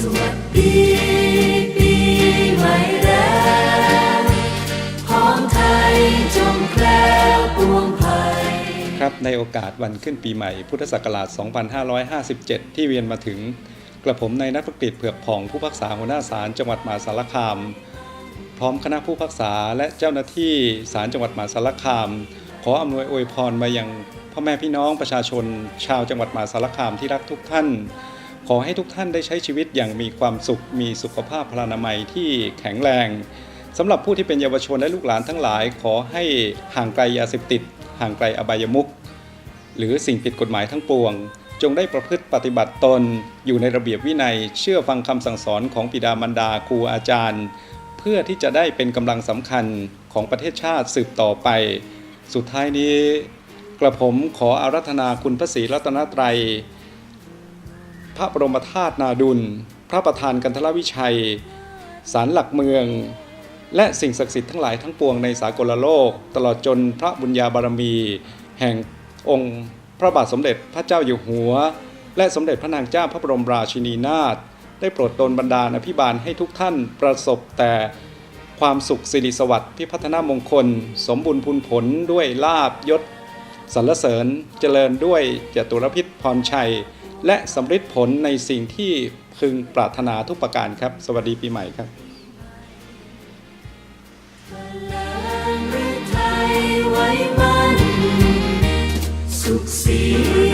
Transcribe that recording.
สวัสดีปีใหม่แล้วของไทยจงแคล้วปวงภัยครับในโอกาสวันขึ้นปีใหม่พุทธศักราช 2557 ที่เวียนมาถึง กระผมในนักประกิจเผือกผ่องผู้พักษาหัวหน้าศาลจังหวัดมหาสารคาม พร้อมคณะผู้พักษาและเจ้าหน้าที่ศาลจังหวัดมหาสารคาม ขออำนวยอวยพรมายังพ่อแม่พี่น้องประชาชน ชาวจังหวัดมหาสารคามที่รักทุกท่าน ขอให้ทุกท่านได้ใช้ชีวิตอย่างมีความสุข มีสุขภาพพลานามัยที่แข็งแรงสำหรับผู้ที่เป็นเยาวชนและลูกหลานทั้งหลาย ขอให้ห่างไกลยาเสพติด ห่างไกลอบายมุขหรือสิ่งผิดกฎหมายทั้งปวง จงได้ประพฤติปฏิบัติตน อยู่ในระเบียบวินัย เชื่อฟังคำสั่งสอนของปิดามารดาครูอาจารย์ เพื่อที่จะได้เป็นกำลังสำคัญของประเทศชาติสืบต่อไป สุดท้ายนี้ กระผมขออารัธนาคุณพระศรีรัตนตรัย พระบรมธาตุนาดุล พระประธานกันทรวิชัย ศาลหลักเมือง และสิ่งศักดิ์สิทธิ์ทั้งหลายทั้งปวงในสากลโลก ตลอดจนพระบุญญาบารมี แห่งองค์ พระบาทสมเด็จพระเจ้าอยู่หัว และสมเด็จพระนางเจ้าพระบรมราชินีนาถได้โปรดดลบันดาอภิบาลให้ทุกท่านประสบแต่ความสุขสิริสวัสดิ์พิพัฒนามงคล สมบูรณ์พูนผลด้วยลาบยศสรรเสริญเจริญด้วยจตุรพิษพรชัย และสำเร็จผลในสิ่งที่พึงปรารถนาทุกประการครับ สวัสดีปีใหม่ครับไว้มันสุขสี